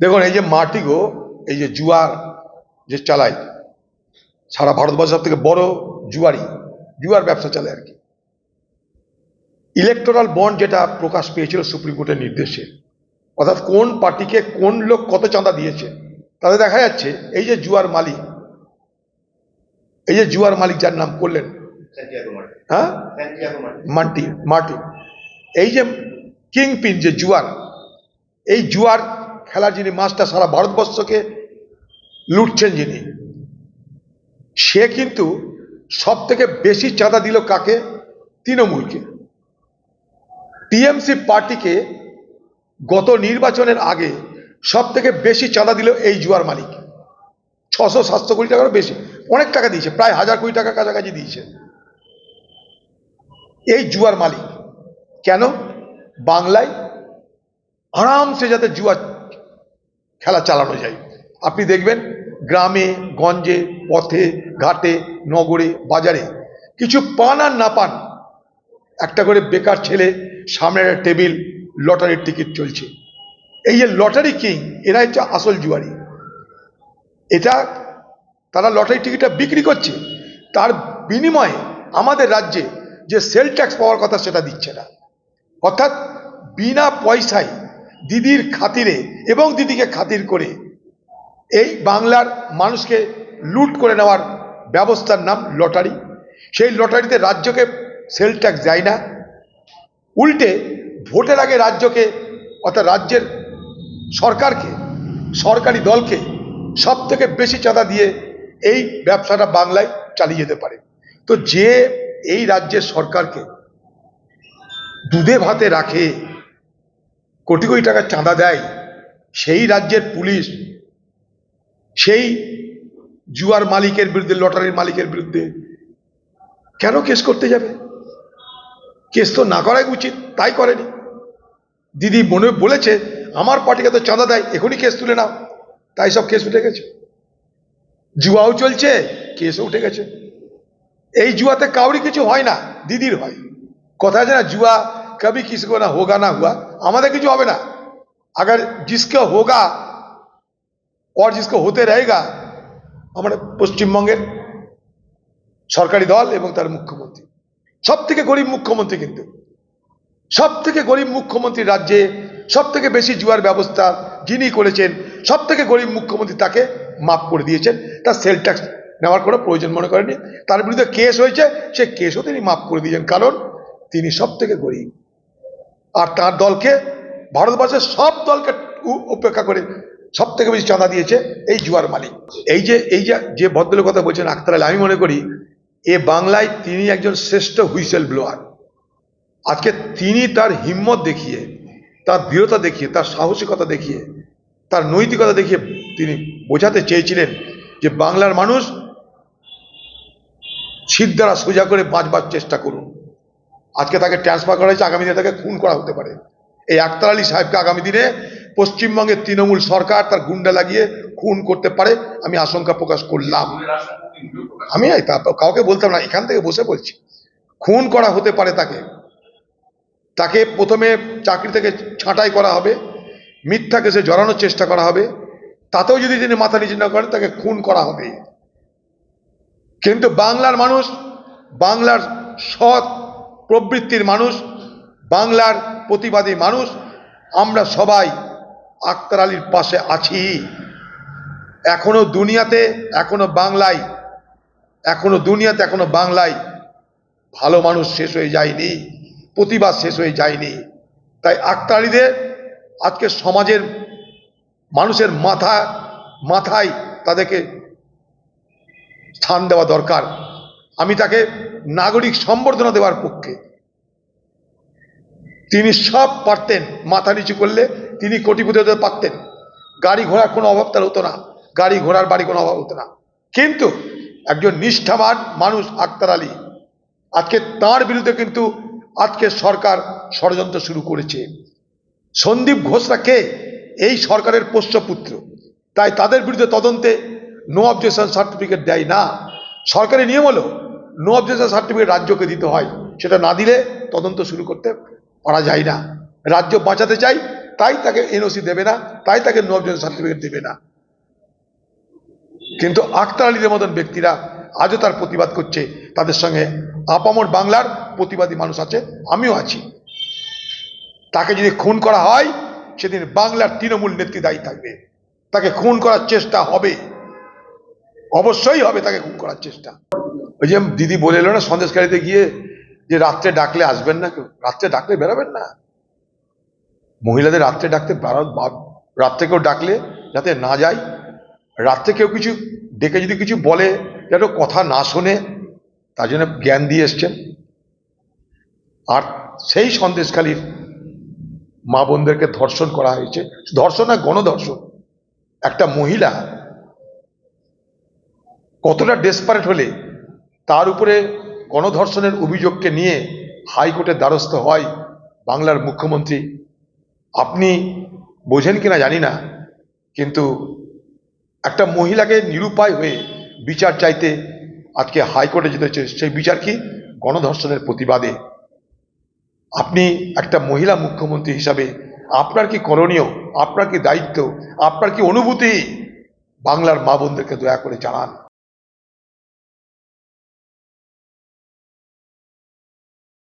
দেখুন এই যে মার্টিগো এই যে জুয়ার যে চালায় সারা ভারতবর্ষ সব থেকে বড় জুয়ারি জুয়ার ব্যবসা চালায় আর কি। ইলেকটোরাল বন্ড যেটা প্রকাশ পেয়েছিল সুপ্রিম কোর্টের নির্দেশে অর্থাৎ কোন পার্টিকে কোন লোক কত চাঁদা দিয়েছে তাতে দেখা যাচ্ছে এই যে জুয়ার মালিক এই যে জুয়ার মালিক যার নাম করলেন হ্যাঁ. মান্টি মার্টিন এই যে কিং পিন যে জুয়ার এই জুয়ার খেলার যিনি মাস্টার সারা ভারতবর্ষকে লুটছেন যিনি, সে কিন্তু সব থেকে বেশি চাঁদা দিল কাকে? তৃণমূলকে। টিএমসি পার্টিকে গত নির্বাচনের আগে সব থেকে বেশি চাঁদা দিল এই জুয়ার মালিক। ছশো সাতশো কোটি টাকারও বেশি, অনেক টাকা দিয়েছে, প্রায় হাজার কোটি টাকা কাছাকাছি দিয়েছে। এই জুয়ার মালিক কেন? বাংলায় আরামসে যাতে জুয়া খেলা চালানো যায়। আপনি দেখবেন গ্রামে, গঞ্জে, পথে, ঘাটে, নগরে, বাজারে কিছু পান আর না পান, একটা করে বেকার ছেলে, সামনে একটা টেবিল, লটারির টিকিট চলছে। এই যে লটারি কিং এরা হচ্ছে আসল জুয়ারি। এটা তারা লটারি টিকিটটা বিক্রি করছে। তার বিনিময়ে আমাদের রাজ্যে যে সেল ট্যাক্স পাওয়ার কথা সেটা দিচ্ছে না। অর্থাৎ বিনা পয়সায় দিদির খাতিরে এবং দিদিকে খাতির করে এই বাংলার মানুষকে লুট করে নেওয়ার ব্যবস্থার নাম লটারি। সেই লটারিতে রাজ্যকে সেল ট্যাক্স যায় না। উল্টে ভোটের আগে রাজ্যকে অর্থাৎ রাজ্যের সরকারকে, সরকারি দলকে সব থেকে বেশি চাঁদা দিয়ে এই ব্যবসাটা বাংলায় চালিয়ে যেতে পারে। তো যে এই রাজ্যের সরকারকে দুধে ভাতে রাখে কোটি কোটি টাকা চাঁদা দেয়, সেই রাজ্যের পুলিশ, সেই জুয়ার মালিকের বিরুদ্ধে, লটারির মালিকের বিরুদ্ধে কেন কেস করতে যাবে? কেস তো না করাই উচিত, তাই করেনি। দিদি মনে বলেছে, আমার পার্টিকে তো চাঁদা দেয়, এখনই কেস তুলে নাও। তাই সব কেস উঠে গেছে। জুয়াও চলছে, কেসও উঠে গেছে। এই জুয়াতে কাউরি কিছু হয় না, দিদির হয়। কথা আছে না, জুয়া কবি কিসকো না হোগা না হুয়া। আমাদের কিছু হবে না अगर जिसका होगा और जिसको होते रहेगा আমরা পশ্চিমবঙ্গের সরকারি দল এবং তার মুখ্যমন্ত্রী সব থেকে গরিব মুখ্যমন্ত্রী কিন্তু সব থেকে গরিব মুখ্যমন্ত্রী রাজ্যে সব থেকে বেশি জুয়ার ব্যবস্থা যিনি করেছেন সব থেকে গরিব মুখ্যমন্ত্রী তাকে মাফ করে দিয়েছেন তার সেল ট্যাক্স নেওয়ার কোনো প্রয়োজন মনে করেনি তার বিরুদ্ধে কেস হয়েছে সে কেসও তিনি মাফ করে দিয়েছেন কারণ তিনি সব থেকে গরিব আর তার দলকে ভারতবর্ষের সব দলকে উপেক্ষা করে সব থেকে বেশি চাঁদা দিয়েছে এই জুয়ার মালিক। এই যে এই যে যে ভদ্রলোক কথা বলছেন আক্তার আলী, আমি মনে করি এ বাংলায় তিনি একজন শ্রেষ্ঠ হুইসেল ব্লোয়ার। আজকে তিনি তার হিম্মত দেখিয়ে, তার দৃঢ়তা দেখিয়ে, তার সাহসিকতা দেখিয়ে, তার নৈতিকতা দেখিয়ে তিনি বোঝাতে চেয়েছিলেন যে বাংলার মানুষ সিদ্ধারা সোজা করে বাঁচবার চেষ্টা করুন। আজকে তাকে ট্রান্সফার করা হয়েছে, আগামী দিনে তাকে খুন করা হতে পারে। এই আক্তার আলী সাহেবকে আগামী দিনে পশ্চিমবঙ্গের তৃণমূল সরকার তার গুন্ডা লাগিয়ে খুন করতে পারে, আমি আশঙ্কা প্রকাশ করলাম। আমি কাউকে বলতাম না, এখান থেকে বসে বলছি। খুন করা হতে পারে তাকে। তাকে প্রথমে চাকরি থেকে ছাঁটাই করা হবে মিথ্যা কেসে জড়ানোর চেষ্টা করা হবে, তাতেও যদি তিনি মাথা নিচে না করেন, তাকে খুন করা হবে। কিন্তু বাংলার মানুষ, বাংলার সৎ প্রবৃত্তির মানুষ, বাংলার প্রতিবাদী মানুষ, আমরা সবাই আক্তার আলীর পাশে আছি। এখনও দুনিয়াতে, এখনও বাংলায়, এখনও দুনিয়াতে, এখনও বাংলায় ভালো মানুষ শেষ হয়ে যায়নি, প্রতিবাদ শেষ হয়ে যায়নি। তাই আক্তার আলীদের আজকে সমাজের মানুষের মাথা, মাথায় তাদেরকে স্থান দেওয়া দরকার। আমি তাকে নাগরিক সম্বর্ধনা দেওয়ার পক্ষে। তিনি সব পারতেন, মাথা নিচু করলে তিনি কোটিপতি হতে পারতেন। গাড়ি ঘোড়ার কোনো অভাব তার হতো না। গাড়ি ঘোড়ার বাড়ি কোনো অভাব হতো না। কিন্তু একজন নিষ্ঠাবান মানুষ আক্তার আলী, আজকে তার বিরুদ্ধে কিন্তু আজকে সরকার ষড়যন্ত্র শুরু করেছে। সন্দীপ ঘোষরা কে? এই সরকারের পোষ্যপুত্র। তাই তাদের বিরুদ্ধে তদন্তে নো অবজেকশন সার্টিফিকেট দেয় না। সরকারি নিয়ম হলো নো অবজেকশন সার্টিফিকেট রাজ্যকে দিতে হয়, সেটা না দিলে তদন্ত শুরু করতে পারা যায় না। রাজ্য বাঁচাতে চাই, তাই তাকে এনওসি দেবে না, তাই তাকে নবজন সার্টিফিকেট দেবে না। কিন্তু আক্তার আলীদের মতন ব্যক্তিরা আজও তার প্রতিবাদ করছে, তাদের সঙ্গে আপামর বাংলার প্রতিবাদী মানুষ আছে, আমিও আছি। তাকে যদি খুন করা হয়, সেদিন বাংলার তৃণমূল নেত্রী দায়ী থাকবে। তাকে খুন করার চেষ্টা হবে। অবশ্যই হবে তাকে খুন করার চেষ্টা। ওই যে দিদি বলে এলো না সন্দেশকারীতে গিয়ে যে রাত্রে ডাকলে আসবেন না কেউ? রাত্রে ডাকলে বেরোবেন না? মহিলাদের রাত্রে ডাকতে রাত্রে কেউ ডাকলে যাতে না যায়? রাত্রে কেউ কিছু ডেকে যদি কিছু বলে, যেন কথা না শোনে, তার জন্য জ্ঞান দিয়ে এসছেন। আর সেই সন্দেশখালীর মা বোনদেরকে ধর্ষণ করা হয়েছে। ধর্ষণ না, গণধর্ষণ। একটা মহিলা কতটা ডেসপারেট হলে তার উপরে গণধর্ষণের অভিযোগকে নিয়ে হাইকোর্টের দ্বারস্থ হয় বাংলার মুখ্যমন্ত্রী। আপনি বোঝেন কিনা জানি না, কিন্তু একটা মহিলাকে নিরুপায় হয়ে বিচার চাইতে আজকে হাইকোর্টে যেতে হচ্ছে, সেই বিচার কি? গণধর্ষণের প্রতিবাদে। আপনি একটা মহিলা মুখ্যমন্ত্রী হিসাবে আপনার কি করণীয়? আপনার কি দায়িত্ব? আপনার কি অনুভূতি? বাংলার মা বোনদেরকে দয়া করে জানান।